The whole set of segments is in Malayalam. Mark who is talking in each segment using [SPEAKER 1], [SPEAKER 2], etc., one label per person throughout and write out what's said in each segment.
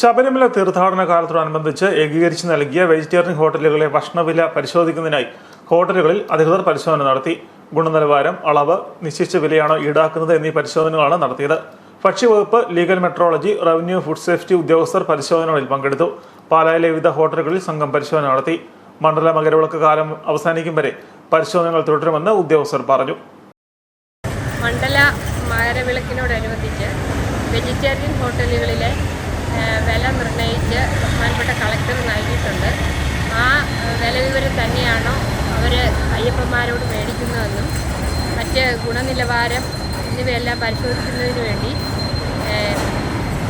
[SPEAKER 1] ശബരിമല തീർത്ഥാടന കാലത്തോടനുബന്ധിച്ച് ഏകീകരിച്ച് നൽകിയ വെജിറ്റേറിയൻ ഹോട്ടലുകളെ ഭക്ഷണവില പരിശോധിക്കുന്നതിനായി ഹോട്ടലുകളിൽ അധികൃതർ പരിശോധന നടത്തി. ഗുണനിലവാരം അളവ് നിശ്ചയിച്ച വിലയാണോ ഈടാക്കുന്നത് എന്നീ പരിശോധനകളാണ് നടത്തിയത്. ഭക്ഷ്യവകുപ്പ് legal metrology revenue food safety ഉദ്യോഗസ്ഥർ പരിശോധനകളിൽ പങ്കെടുത്തു. പാലായിലെ വിവിധ ഹോട്ടലുകളിൽ സംഘം പരിശോധന നടത്തി. മണ്ഡല മകരവിളക്ക് കാലം അവസാനിക്കും വരെ പരിശോധനകൾ തുടരുമെന്ന് ഉദ്യോഗസ്ഥർ പറഞ്ഞു.
[SPEAKER 2] മണ്ഡല മകരവിളക്കിനോടനുബന്ധിച്ച് വെജിറ്റേറിയൻ ഹോട്ടലുകളിലെ ആ ആ, വില വിവരം തന്നെയാണോ അവർ അയ്യപ്പന്മാരോട് മേടിക്കുന്നതെന്നും മറ്റ് ഗുണനിലവാരം എന്നിവയെല്ലാം പരിശോധിക്കുന്നതിന് വേണ്ടി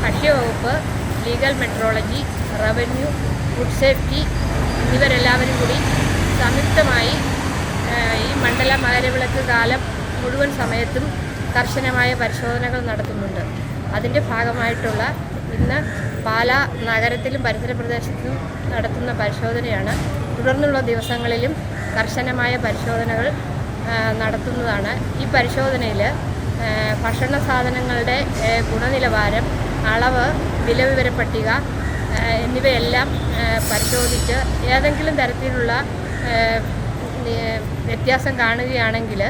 [SPEAKER 2] ഭക്ഷ്യവകുപ്പ് legal metrology revenue food safety എന്നിവരെല്ലാവരും കൂടി സംയുക്തമായി ഈ മണ്ഡല മകരവിളക്ക് കാലം മുഴുവൻ സമയത്തും കർശനമായ പരിശോധനകൾ നടത്തുന്നുണ്ട്. അതിന്റെ ഭാഗമായിട്ടുള്ള ഇന്ന് പാല നഗരത്തിലും പരിസര പ്രദേശത്തും നടത്തുന്ന പരിശോധനയാണ്. തുടർന്നുള്ള ദിവസങ്ങളിലും കർശനമായ പരിശോധനകൾ നടത്തുന്നതാണ്. ഈ പരിശോധനയിൽ ഭക്ഷണ സാധനങ്ങളുടെ ഗുണനിലവാരം അളവ് വിലവിവര പട്ടിക എന്നിവയെല്ലാം പരിശോധിച്ച് ഏതെങ്കിലും തരത്തിലുള്ള വ്യത്യാസം കാണുകയാണെങ്കിൽ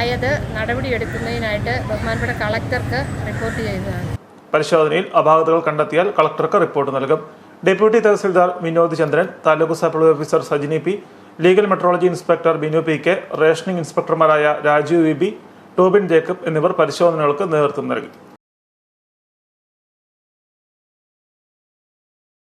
[SPEAKER 2] ആയത് നടപടിയെടുക്കുന്നതിനായിട്ട് ബഹുമാനപ്പെട്ട കളക്ടർക്ക് റിപ്പോർട്ട് ചെയ്യുന്നതാണ്.
[SPEAKER 1] പരിശോധനയിൽ അപാകതകൾ കണ്ടെത്തിയാൽ കളക്ടർക്ക് റിപ്പോർട്ട് നൽകും. Deputy tahsildar Vinod Chandran taluk supply officer Sajini P legal metrology inspector Binu P K rationing ഇൻസ്പെക്ടർമാരായ Rajeev V B Tobin Jacob എന്നിവർ പരിശോധനകൾക്ക് നേതൃത്വം നൽകി.